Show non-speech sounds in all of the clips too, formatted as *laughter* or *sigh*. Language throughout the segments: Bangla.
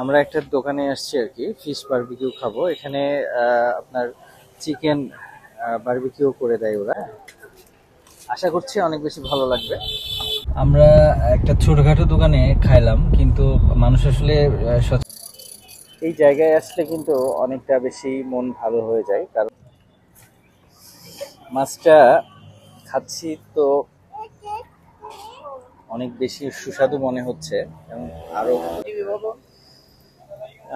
আমরা একটা দোকানে আসছি আর কি ফিশ বারবিকিউ খাব। এখানে আপনার চিকেন বারবিকিউ করে দেয় ওরা। আশা করছি অনেক বেশি ভালো লাগবে। আমরা একটা ছোটখাটো দোকানে খাইলাম, কিন্তু মানুষ আসলে এই জায়গায় আসলে কিন্তু অনেকটা বেশি মন ভালো হয়ে যায়, কারণ মাছটা খাচ্ছি তো অনেক বেশি সুস্বাদু মনে হচ্ছে এবং আরও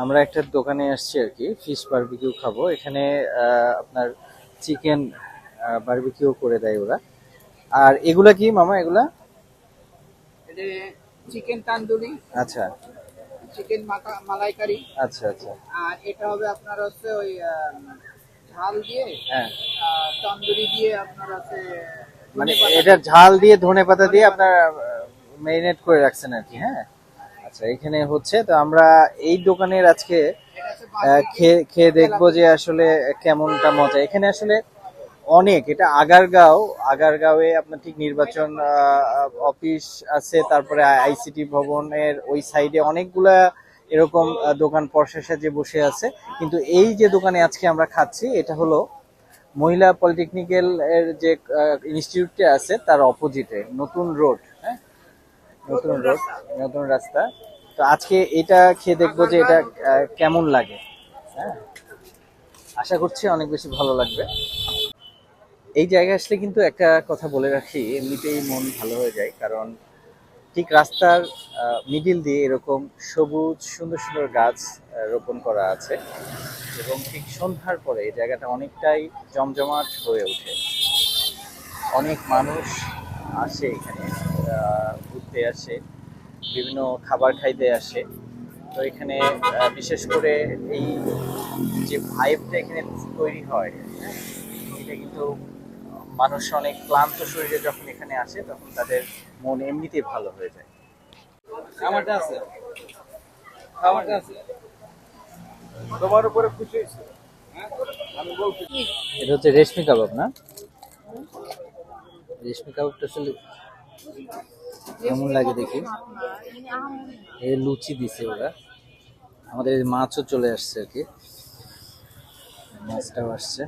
আমরা একটা দোকানে আসছি আর কি ফিশ বারবিকিউ খাব। এখানে আপনার চিকেন বারবিকিউ করে দেয় ওরা। আর এগুলা কি মামা এগুলা? চিকেন তান্দুরি আচ্ছা। চিকেন মালাইকারি। আচ্ছা আচ্ছা। আর এটা হবে আপনার হচ্ছে ওই ঝাল দিয়ে হ্যাঁ। তন্দুরি দিয়ে আপনার হচ্ছে মানে এটা ঝাল দিয়ে ধনে পাতা দিয়ে আপনার ম্যারিনেট করে রাখছেন আর কি হ্যাঁ? আচ্ছা এখানে হচ্ছে, তো আমরা এই দোকানের আজকে খেয়ে দেখব যে আসলে কেমনটা মজা। এখানে আসলে অনেক, এটা আগারগাঁও, আগারগাঁওয়ে আপনার ঠিক নির্বাচন অফিস আছে, তারপরে আইসিটি ভবনের ওই সাইডে অনেকগুলা এরকম দোকান পরশা সাজে বসে আছে। কিন্তু এই যে দোকানে আজকে আমরা খাচ্ছি, এটা হলো মহিলা পলিটেকনিক্যাল এর যে ইনস্টিটিউটটা আছে, তার অপোজিটে, নতুন রোড। নতুন রোড নতুন রাস্তা। তো আজকে এটা খেয়ে দেখব যে এটা কেমন লাগে। হ্যাঁ? আশা করছি অনেক বেশি ভালো লাগবে। এই জায়গায় আসলে কিন্তু একটা কথা বলে রাখি এমনিতেই মন ভালো হয়ে যায় কারণ ঠিক রাস্তার মিডিল দিয়ে এরকম সবুজ সুন্দর সুন্দর গাছ রোপণ করা আছে। এবং ঠিক সন্ধ্যার পরে এই জায়গাটা অনেকটাই জমজমাট হয়ে ওঠে। অনেক মানুষ আসে এখানে। ঘুরতে আসে বিভিন্ন খাবার খাইতে আসে। তো এখানে বিশেষ করে এই যে ভাইবটা এখানে তৈরি হয় এটা কিন্তু মানুষ অনেক ক্লান্ত শরীরে যখন এখানে আসে তখন তাদের মন এমনিতেই ভালো হয়ে যায়। আমারটা আছে? আমারটা আছে? তোমার উপরে খুশি হয়েছে? এটা হচ্ছে রেশমি কাবাব না? রেশমি কাবাবটা আসলে কেমন লাগে দেখি? এই লুচি দিছে ওরা। আমাদের মাছও চলে আসছে আর কি। মাছটাও আসছে।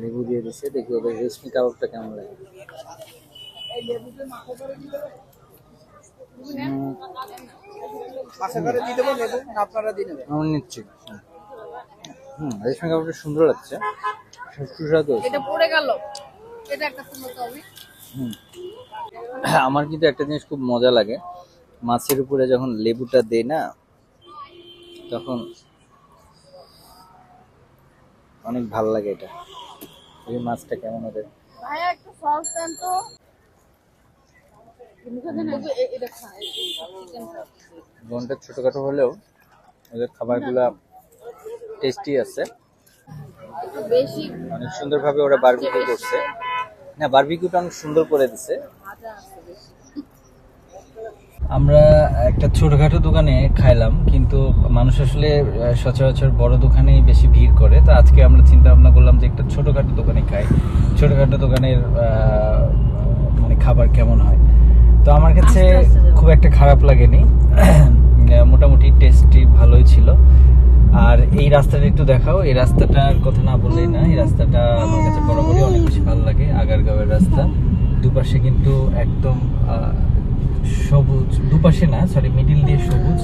লেবু দিয়ে দিছে। দেখি ওদের রেশমি কাবাবটা কেমন লাগে। আমি নিচ্ছি। হুম রেশমি কাবাবটা সুন্দর লাগছে। সুস্বাদু। এটা পড়ে গেল। এটা একটা সুন্দর। আমার কিন্তু একটা জিনিস খুব মজা লাগে। মাছের উপরে যখন লেবুটা দেয় না তখন অনেক ভালো লাগে এটা। এই মাছটা কেমন ওদের? ভাইয়া একটু সস দেন তো। বোনটা ছোটখাটো হলেও ওদের খাবারগুলা টেস্টি আছে। অনেক সুন্দরভাবে ওরা বারবিকিউ করছে। না বারবিকিউটা অনেক সুন্দর করে দিছে। আমরা একটা ছোটখাটো দোকানে খাইলাম কিন্তু মানুষ আসলে সচরাচর বড় দোকানেই বেশি ভিড় করে। তো আজকে আমরা চিন্তা ভাবনা করলাম যে একটা ছোটখাটো দোকানে খাই। ছোটখাটো দোকানের মানে খাবার কেমন হয়। তো আমার কাছে। খুব একটা খারাপ লাগেনি। *clears throat* মোটামুটি টেস্টি ভালোই ছিল। এই রাস্তাটা একটু দেখাও। এই রাস্তাটার কথা না বললেই না, এই রাস্তাটা আমার কাছে বরাবরই অনেক বেশি ভালো লাগে, আগারগাঁওয়ের রাস্তা। দুপাশে কিন্তু একদম সবুজ, দুপাশে না সরি মিডিল দিয়ে সবুজ।